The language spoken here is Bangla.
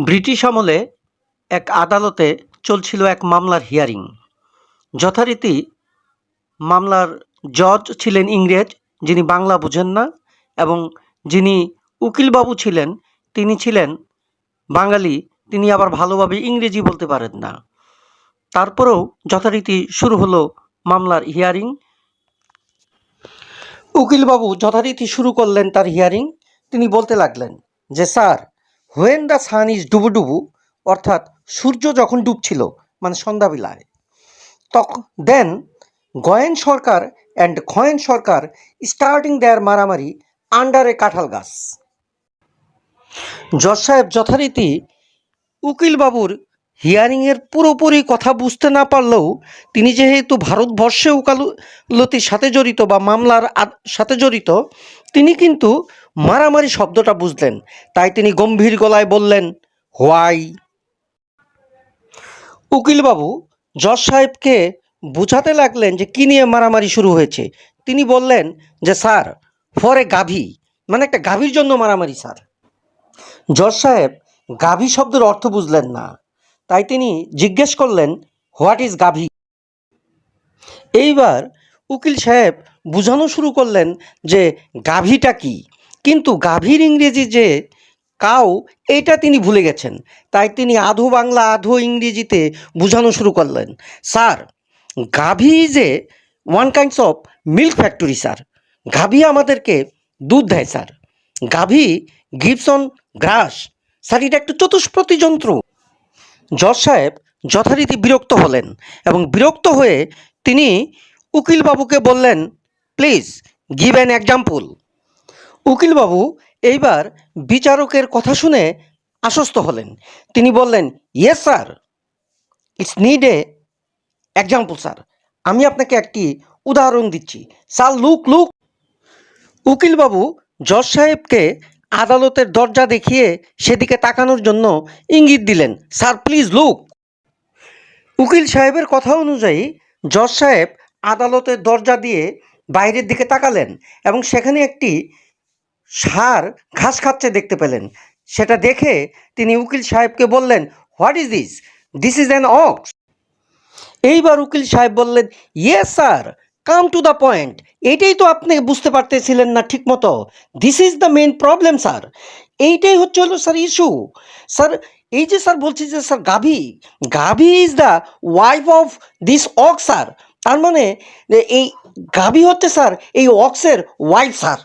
ব্রিটিশ আমলে এক আদালতে চলছিল এক মামলার হিয়ারিং। যথারীতি মামলার জজ ছিলেন ইংরেজ, যিনি বাংলা বোঝেন না, এবং যিনি উকিলবাবু ছিলেন, তিনি ছিলেন বাঙালি, তিনি আবার ভালোভাবে ইংরেজি বলতে পারেন না। তারপরেও যথারীতি শুরু হলো মামলার হিয়ারিং। উকিলবাবু যথারীতি শুরু করলেন তার হিয়ারিং। তিনি বলতে লাগলেন যে, sir when the sun is ডুবুডুবু ডুবু অর্থাৎ সূর্য যখন ডুবছিল মানে সন্ধ্যাবেলায় তখন দেন গয়েন সরকার অ্যান্ড খয়েন সরকার স্টার্টিং দেয়ার মারামারি আন্ডার এ কাঁঠাল গাছ। জজ সাহেব যথারীতি উকিলবাবুর হিয়ারিংয়ের পুরোপুরি কথা বুঝতে না পারলেও তিনি যেহেতু ভারতবর্ষে উকালতির সাথে জড়িত বা মামলার সাথে জড়িত, তিনি কিন্তু মারামারি শব্দটা বুঝলেন। তাই তিনি গম্ভীর গলায় বললেন, হোয়াই? উকিলবাবু জজ সাহেবকে বোঝাতে লাগলেন যে কী নিয়ে মারামারি শুরু হয়েছে। তিনি বললেন যে, স্যার, ফর এ গাভী মানে একটা গাভীর জন্য মারামারি, স্যার। জজ সাহেব গাভী শব্দের অর্থ বুঝলেন না। তাই তিনি জিজ্ঞেস করলেন, হোয়াট ইজ গাভি? এইবার উকিল সাহেব বোঝানো শুরু করলেন যে, গাভীটা কি? কিন্তু গাভীর ইংরেজি যে কাউ এইটা তিনি ভুলে গেছেন। তাই তিনি আধো বাংলা, আধো ইংরেজিতে বোঝানো শুরু করলেন। স্যার, গাভী is a one kinds of milk factory, sir. গাভী আমাদেরকে দুধ দেয়, স্যার। গাভী গিভস অন গ্রাস। স্যার, এটা একটা চতুষ্পতি যন্ত্র। জজ সাহেব যথারীতি বিরক্ত হলেন এবং বিরক্ত হয়ে তিনি উকিলবাবুকে বললেন, প্লিজ গিভ অ্যান এক্সাম্পল উকিলবাবু এইবার বিচারকের কথা শুনে আশ্বস্ত হলেন। তিনি বললেন yes sir it's need a example sir আমি আপনাকে একটি উদাহরণ দিচ্ছি। Sir, look look. উকিলবাবু জজ সাহেবকে আদালতের দরজা দেখিয়ে সেদিকে তাকানোর জন্য ইঙ্গিত দিলেন, স্যার, প্লিজ, লুক। উকিল সাহেবের কথা অনুযায়ী জজ সাহেব আদালতের দরজা দিয়ে বাইরের দিকে তাকালেন এবং সেখানে একটি ষাঁড় ঘাস খাচ্ছে দেখতে পেলেন। সেটা দেখে তিনি উকিল সাহেবকে বললেন, what is this? This is an ox. এইবার উকিল সাহেব বললেন, yes, sir come to the point এটাই তো আপনি বুঝতে পারতেছিলেন না ঠিক মতো this is the main problem sir এইটাই হচ্ছে হলো স্যার ইস্যু স্যার এই যে স্যার বলছি যে স্যার গাভি গাভি is the wife of this ox sir তার মানে এই গাভি হচ্ছে স্যার এই অক্সের ওয়াইফ স্যার